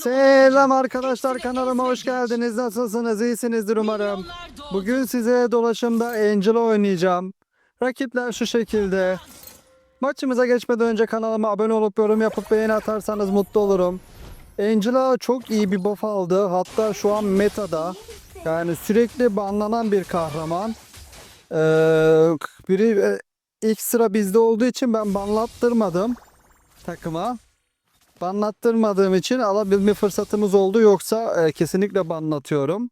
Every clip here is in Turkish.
Selam arkadaşlar kanalıma hoş geldiniz. Nasılsınız? İyisinizdir umarım. Bugün size dolaşımda Angela oynayacağım. Rakipler şu şekilde. Maçımıza geçmeden önce kanalıma abone olup yorum yapıp beğeni atarsanız mutlu olurum. Angela çok iyi bir buff aldı. Hatta şu an metada. Yani sürekli banlanan bir kahraman. Ee, biri e, ilk sıra bizde olduğu için ben banlattırmadım takıma. Banlattırmadığım için alabilme fırsatımız oldu. Yoksa e, kesinlikle banlatıyorum.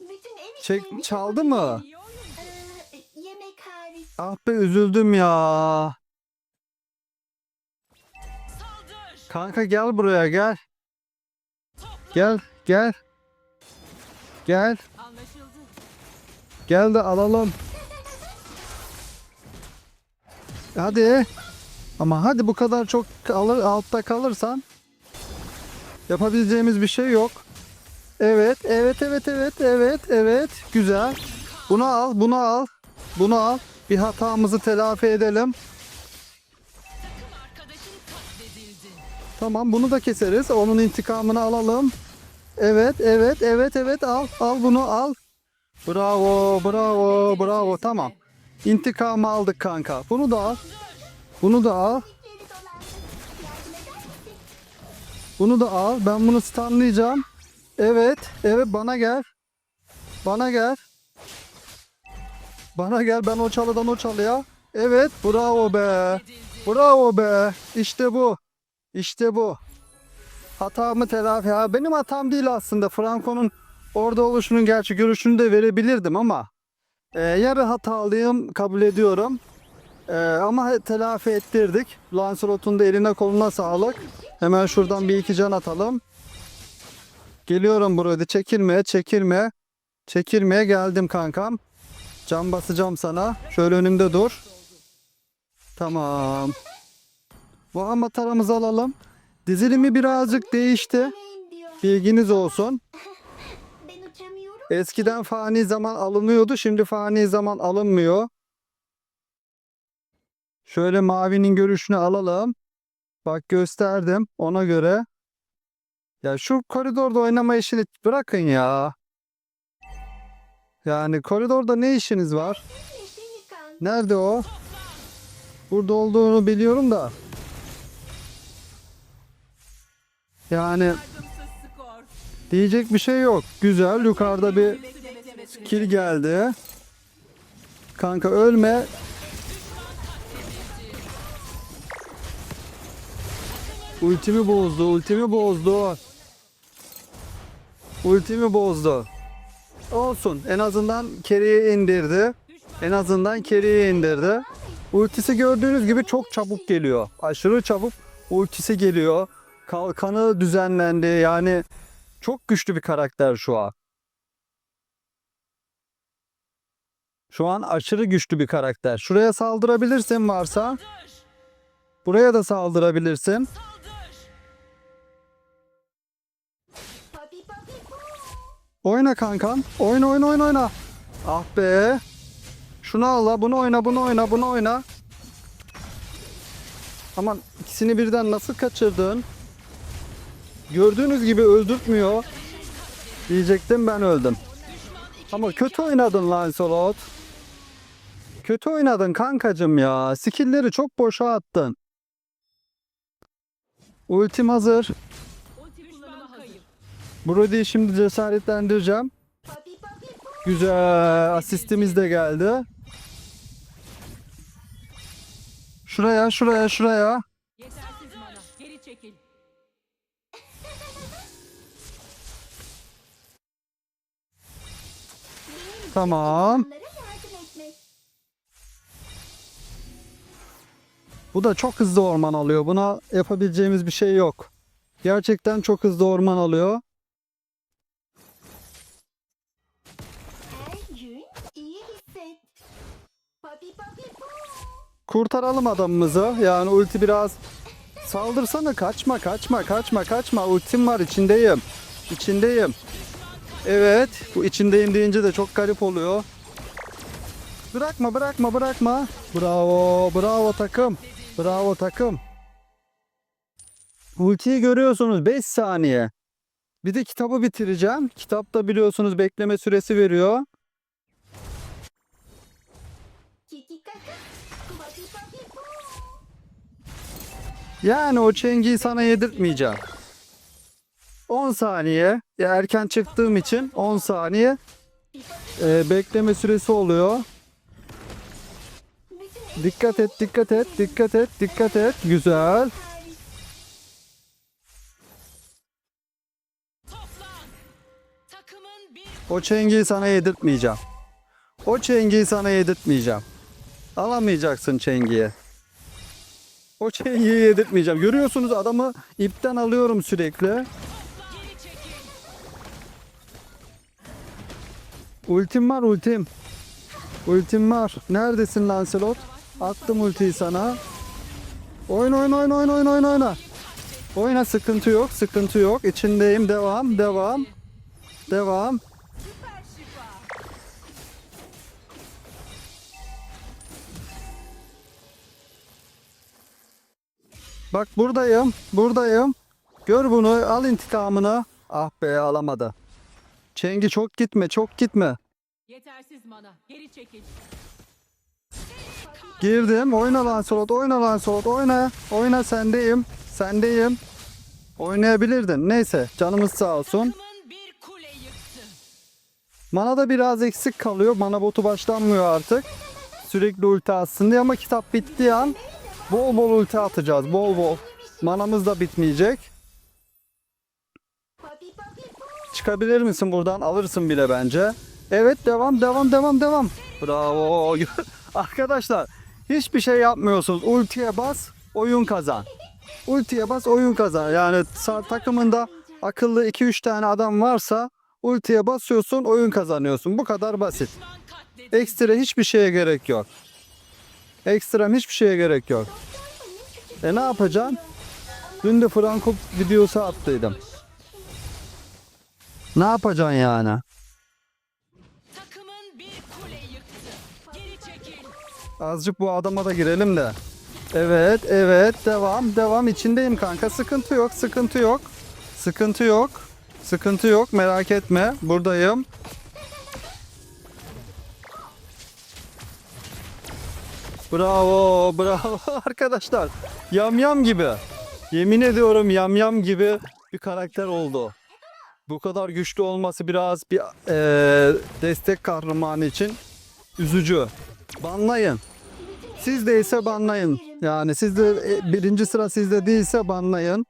Bütün ev Çek, işlerini çaldı mı? Ee, yemek hariç. Ah be üzüldüm ya. Saldır. Kanka gel buraya gel. Gel gel. Gel. Anlaşıldı. Gel de alalım. Hadi. Ama hadi bu kadar çok alır, altta kalırsan yapabileceğimiz bir şey yok. Evet, evet, evet, evet, evet, evet. Güzel. Bunu al, bunu al. Bunu al. Bir hatamızı telafi edelim. Tamam bunu da keseriz. Onun intikamını alalım. Evet, evet, evet, evet. Al, al bunu al. Bravo, bravo, bravo. Tamam. İntikamı aldık kanka. Bunu da al. Bunu da al. Bunu da al. Ben bunu stunlayacağım. Evet, evet bana gel. Bana gel. Bana gel. Ben o çalıdan o çalıya. Evet, bravo be. Bravo be. İşte bu. İşte bu. Hatamı telafi. Ha, benim hatam değil aslında. Franco'nun orada oluşunun gerçi görüşünü de verebilirdim ama e, yarı hatalıyım kabul ediyorum. E, ama telafi ettirdik. Lancelot'un da eline koluna sağlık. Hemen şuradan bir iki can atalım. Geliyorum buraya. Çekilmeye, çekilme. Çekilmeye geldim kankam. Can basacağım sana. Şöyle önümde dur. Tamam. Bu amataramızı alalım. Dizilimi birazcık değişti. Bilginiz olsun. Eskiden fani zaman alınıyordu. Şimdi fani zaman alınmıyor. Şöyle mavinin görüşünü alalım. Bak gösterdim ona göre. Ya şu koridorda oynama işini bırakın ya. Yani koridorda ne işiniz var? Nerede o? Burada olduğunu biliyorum da. Yani diyecek bir şey yok. Güzel yukarıda bir kill geldi. Kanka ölme. Ultimi bozdu, ultimi bozdu. Ultimi bozdu. Olsun. En azından carry'i indirdi. En azından carry'i indirdi. Ultisi gördüğünüz gibi çok çabuk geliyor. Aşırı çabuk ultisi geliyor. Kalkanı düzenlendi. Yani çok güçlü bir karakter şu an. Şu an aşırı güçlü bir karakter. Şuraya saldırabilirsin varsa. Buraya da saldırabilirsin. Oyna kankam. Oyna oyna oyna oyna. Ah be. Şunu al. Bunu oyna bunu oyna bunu oyna. Aman ikisini birden nasıl kaçırdın? Gördüğünüz gibi öldürtmüyor. Diyecektim ben öldüm. Ama kötü oynadın Lancelot. Kötü oynadın kankacım ya. Skill'leri çok boşa attın. Ultim hazır. Brody'yi şimdi cesaretlendireceğim. Güzel. Asistimiz de geldi. Şuraya, şuraya, şuraya. Tamam. Bu da çok hızlı orman alıyor. Buna yapabileceğimiz bir şey yok. Gerçekten çok hızlı orman alıyor. Kurtaralım adamımızı. Yani ulti biraz saldırsana. Kaçma, kaçma, kaçma, kaçma. Ultim var içindeyim. İçindeyim. Evet. Bu içindeyim deyince de çok garip oluyor. Bırakma, bırakma, bırakma. Bravo, bravo takım. Bravo takım. Ultiyi görüyorsunuz 5 saniye. Bir de kitabı bitireceğim. Kitapta biliyorsunuz bekleme süresi veriyor. Yani o çengiyi sana yedirtmeyeceğim. 10 saniye. Ya erken çıktığım için 10 saniye e, bekleme süresi oluyor. Dikkat et, dikkat et, dikkat et, dikkat et. Güzel. O çengiyi sana yedirtmeyeceğim. O çengiyi sana yedirtmeyeceğim. Alamayacaksın çengiyi. O çengiyi yedirtmeyeceğim. Görüyorsunuz adamı ipten alıyorum sürekli. Ultim var ultim. Ultim var. Neredesin Lancelot? Attım ultiyi sana. Oyun oyun oyun oyun oyun oyun oyna. Oyna sıkıntı yok sıkıntı yok. İçindeyim devam devam. Devam. Bak buradayım buradayım. Gör bunu al intikamını. Ah be alamadı. Çengi çok gitme çok gitme. Yetersiz mana. Geri çekil. Girdim. Oyna Lancelot, oyna Lancelot, oyna. Oyna sendeyim. Sendeyim. Oynayabilirdin. Neyse canımız sağ olsun. Mana da biraz eksik kalıyor. Mana botu başlanmıyor artık. Sürekli ulti diye ama kitap bittiği an bol bol ulti atacağız. Bol bol. Manamız da bitmeyecek. Çıkabilir misin buradan? Alırsın bile bence. Evet devam devam devam devam. Bravo. Arkadaşlar hiçbir şey yapmıyorsunuz. Ultiye bas oyun kazan. Ultiye bas oyun kazan. Yani takımında akıllı 2-3 tane adam varsa ultiye basıyorsun oyun kazanıyorsun. Bu kadar basit. Ekstra hiçbir şeye gerek yok. Ekstrem hiçbir şeye gerek yok. E ne yapacaksın? Dün de Franco videosu attıydım. Ne yapacaksın yani? Azıcık bu adama da girelim de. Evet, evet. Devam, devam. İçindeyim kanka. Sıkıntı yok, sıkıntı yok. Sıkıntı yok. Sıkıntı yok. Merak etme. Buradayım. Bravo, bravo arkadaşlar. Yamyam gibi. Yemin ediyorum yamyam gibi bir karakter oldu. Bu kadar güçlü olması biraz bir eee, destek kahramanı için üzücü. Banlayın. Siz değilse banlayın. Yani sizde e, birinci sıra sizde değilse banlayın.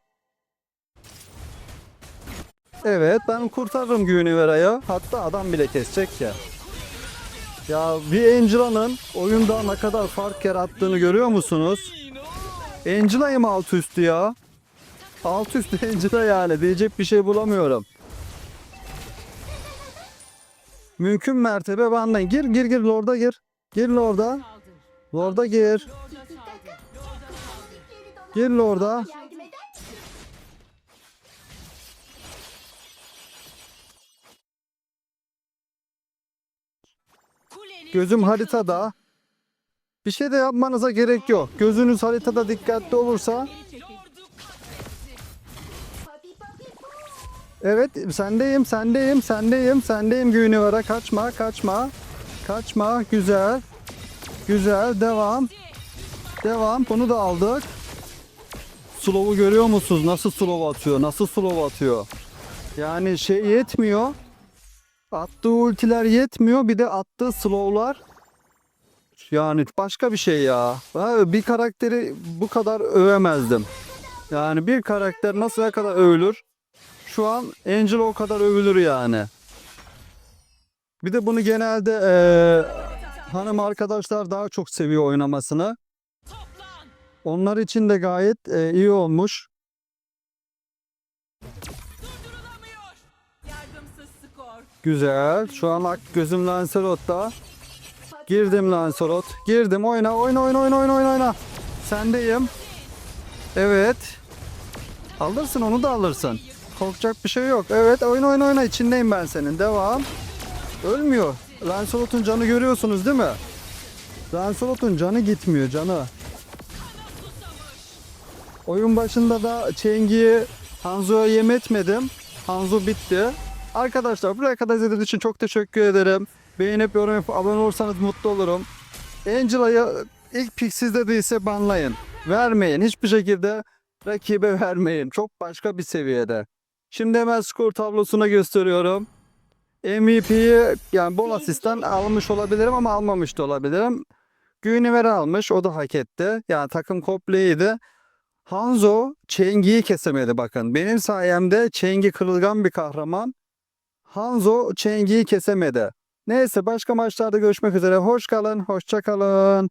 Evet ben kurtarırım Günivera'yı. Hatta adam bile kesecek ya. Ya bir Angela'nın oyunda ne kadar fark yarattığını görüyor musunuz? Angela'yı mı alt üstü ya? Alt üstü Angela yani diyecek bir şey bulamıyorum. Mümkün mertebe banlayın. Gir gir gir Lord'a gir. Gir Lord'a. Lord'a gir. Gir Lord'a. Gözüm haritada. Bir şey de yapmanıza gerek yok. Gözünüz haritada dikkatli olursa. Evet sendeyim sendeyim sendeyim sendeyim Güynivara kaçma kaçma. Kaçma güzel. Güzel devam. Devam bunu da aldık. Slow'u görüyor musunuz? Nasıl slow atıyor? Nasıl slow atıyor? Yani şey yetmiyor. Attığı ultiler yetmiyor. Bir de attığı slow'lar yani başka bir şey ya. Bir karakteri bu kadar övemezdim. Yani bir karakter nasıl ne kadar övülür? Şu an Angel o kadar övülür yani. Bir de bunu genelde eee, hanım arkadaşlar daha çok seviyor oynamasını. Onlar için de gayet eee, iyi olmuş. Güzel. Şu an ak gözüm Lancelot'ta. Girdim Lancelot. Girdim oyna oyna oyna oyna oyna oyna. Sendeyim. Evet. Alırsın onu da alırsın. Korkacak bir şey yok. Evet oyna oyna oyna içindeyim ben senin. Devam. Ölmüyor. Lancelot'un canı görüyorsunuz değil mi? Lancelot'un canı gitmiyor canı. Oyun başında da Çengi'yi Hanzo'ya yem etmedim. Hanzo bitti. Arkadaşlar buraya kadar izlediğiniz için çok teşekkür ederim. Beğenip yorum yapıp abone olursanız mutlu olurum. Angela'yı ilk pick sizde değilse banlayın. Vermeyin. Hiçbir şekilde rakibe vermeyin. Çok başka bir seviyede. Şimdi hemen skor tablosuna gösteriyorum. MVP'yi yani bol asistan almış olabilirim ama almamış da olabilirim. Güniver almış. O da hak etti. Yani takım kompleydi. Hanzo Çengi'yi kesemedi bakın. Benim sayemde Çengi kırılgan bir kahraman. Hanzo Çengi'yi kesemedi. Neyse başka maçlarda görüşmek üzere. Hoş kalın, hoşça kalın.